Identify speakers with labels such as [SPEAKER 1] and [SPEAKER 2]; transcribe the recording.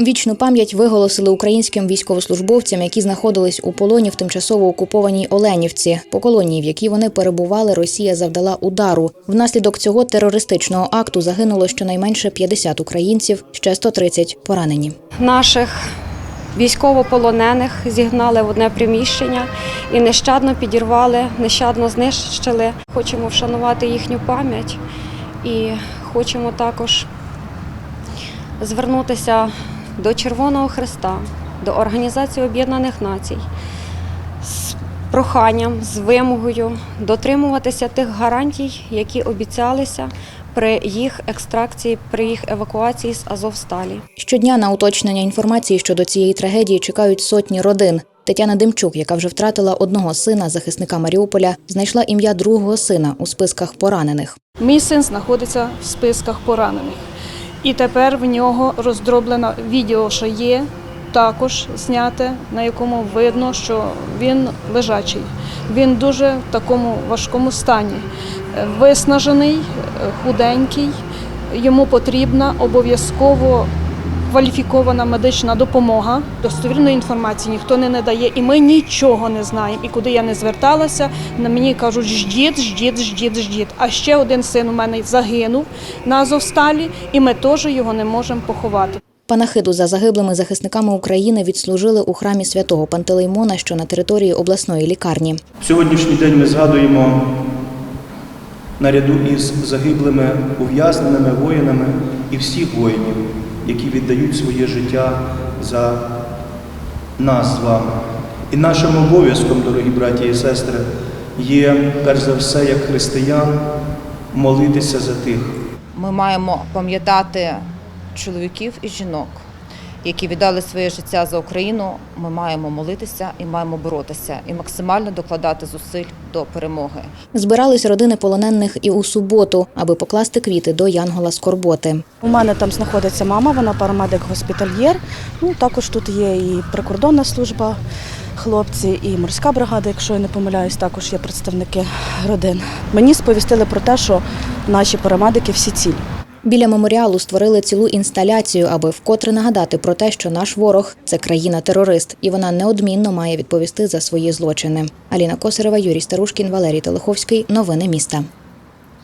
[SPEAKER 1] Вічну пам'ять виголосили українським військовослужбовцям, які знаходились у полоні в тимчасово окупованій Оленівці. По колонії, в якій вони перебували, Росія завдала удару. Внаслідок цього терористичного акту загинуло щонайменше 50 українців, ще 130 поранені.
[SPEAKER 2] Наших військовополонених зігнали в одне приміщення і нещадно підірвали, нещадно знищили. Хочемо вшанувати їхню пам'ять і хочемо також звернутися до Червоного Христа, до Організації Об'єднаних Націй проханням, з вимогою дотримуватися тих гарантій, які обіцялися при їх екстракції, при їх евакуації з Азовсталі.
[SPEAKER 1] Щодня на уточнення інформації щодо цієї трагедії чекають сотні родин. Тетяна Демчук, яка вже втратила одного сина, захисника Маріуполя, знайшла ім'я другого сина у списках поранених.
[SPEAKER 3] Мій син знаходиться в списках поранених. І тепер в нього роздроблено відео, що є, також зняте, на якому видно, що він лежачий. Він дуже в такому важкому стані. Е, Виснажений, е, худенький. Йому потрібна обов'язково кваліфікована медична допомога. Достовірної інформації ніхто не надає, і ми нічого не знаємо. І куди я не зверталася, на мені кажуть, ждіть, ждіть, ждіть, ждіть. А ще один син у мене загинув на Азовсталі, і ми теж його не можемо поховати.
[SPEAKER 1] Панахиду за загиблими захисниками України відслужили у храмі святого Пантелеймона, що на території обласної лікарні.
[SPEAKER 4] Сьогоднішній день ми згадуємо наряду із загиблими ув'язненими воїнами і всіх воїнів, які віддають своє життя за нас з вами. І нашим обов'язком, дорогі браті і сестри, є перш за все, як християн, молитися за тих,
[SPEAKER 5] Ми маємо пам'ятати чоловіків і жінок, які віддали своє життя за Україну. Ми маємо молитися і маємо боротися, і максимально докладати зусиль до перемоги.
[SPEAKER 1] Збирались родини полонених і у суботу, аби покласти квіти до Янгола Скорботи.
[SPEAKER 6] У мене там знаходиться мама, вона парамедик-госпітальєр. Ну також тут є і прикордонна служба, хлопці, і морська бригада, якщо я не помиляюсь, також є представники родин. Мені сповістили про те, що наші парамедики всі цілі.
[SPEAKER 1] Біля меморіалу створили цілу інсталяцію, аби вкотре нагадати про те, що наш ворог це країна-терорист, і вона неодмінно має відповісти за свої злочини. Аліна Косарева, Юрій Старушкін, Валерій Телеховський. Новини міста.